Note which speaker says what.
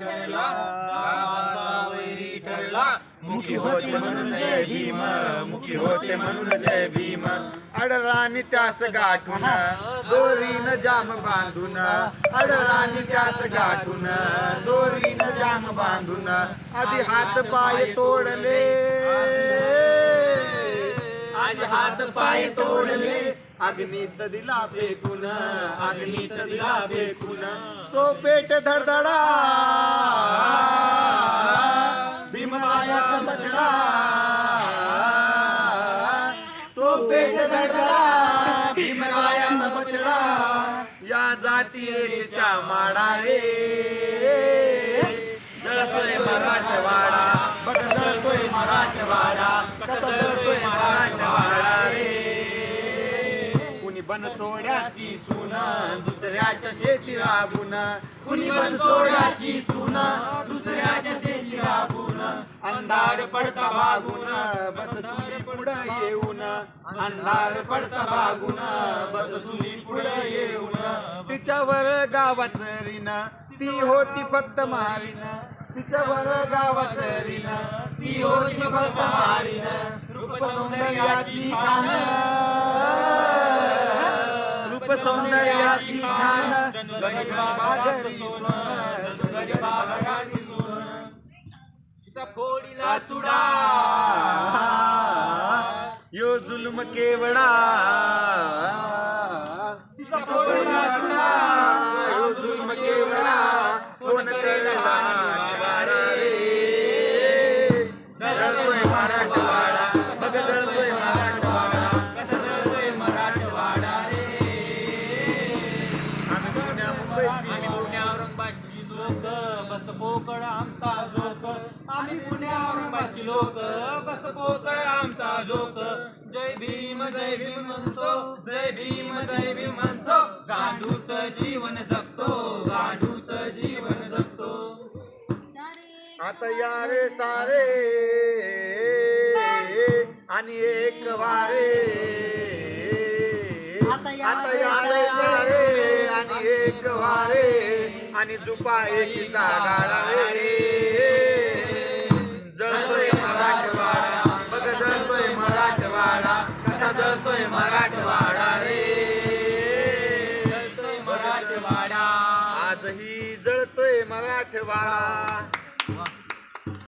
Speaker 1: ठरला गावाचा वैरी ठरला. मुखी होते म्हणून जय भीम. मुखी होते म्हणून जय
Speaker 2: भीम. अडराणी त्यास गाठून
Speaker 1: दोरीन जाम बांधून.
Speaker 2: अडराणी त्यास गाठून दोरीन जाम बांधून. आधी हात पाय तोडले.
Speaker 1: आज हात पाय तोडले.
Speaker 2: अग्नीत दिला फेकून अग्नीत दिला फेकून
Speaker 1: तो पेट
Speaker 2: धडधडा भीमरायाचा बछडा तो पेट धडधडा भीमरायाचा बछडा या जातीच्या माडा रे जळतोय मराठवाडा कुणी बनसोड्याची सून दुसऱ्याच्या शेती राबून. कुणी बनसोड्याची सून दुसऱ्याच्या
Speaker 1: शेती राबून. अंधार पडता भागून बस चुली पुढं येऊन. अंधार पडता भागून बस चुली पुढं येऊन. तिच्यावर गावाच
Speaker 2: रीन ती होती फक्त मारीन. तिच्यावर गावाच रीन
Speaker 1: ती होती फक्त मारीन. रूप सौंदर्याची खान रूप सौंदर्याची खान फोडीला चुडा.
Speaker 2: यो जुलम केवडा.
Speaker 1: पोकळ आमचा जोक. आम्ही पुण्या औरंगाबादची लोक. बस पोकळ आमचा जोक. जय भीम जय भीम म्हणतो. जय भीम जय भीम म्हणतो. गांडूच जीवन जगतो. गांडूच जीवन जगतो.
Speaker 2: आता या रे सारे. आणि एक वारे.
Speaker 3: आता या रे सारे.
Speaker 2: आणि जुपा एकीचा गाडा रे जळतोय मराठवाडा. बघ जळतोय मराठवाडा. कसा जळतोय मराठवाडा रे.
Speaker 1: जळतोय मराठवाडा.
Speaker 2: आजही जळतोय मराठवाडा.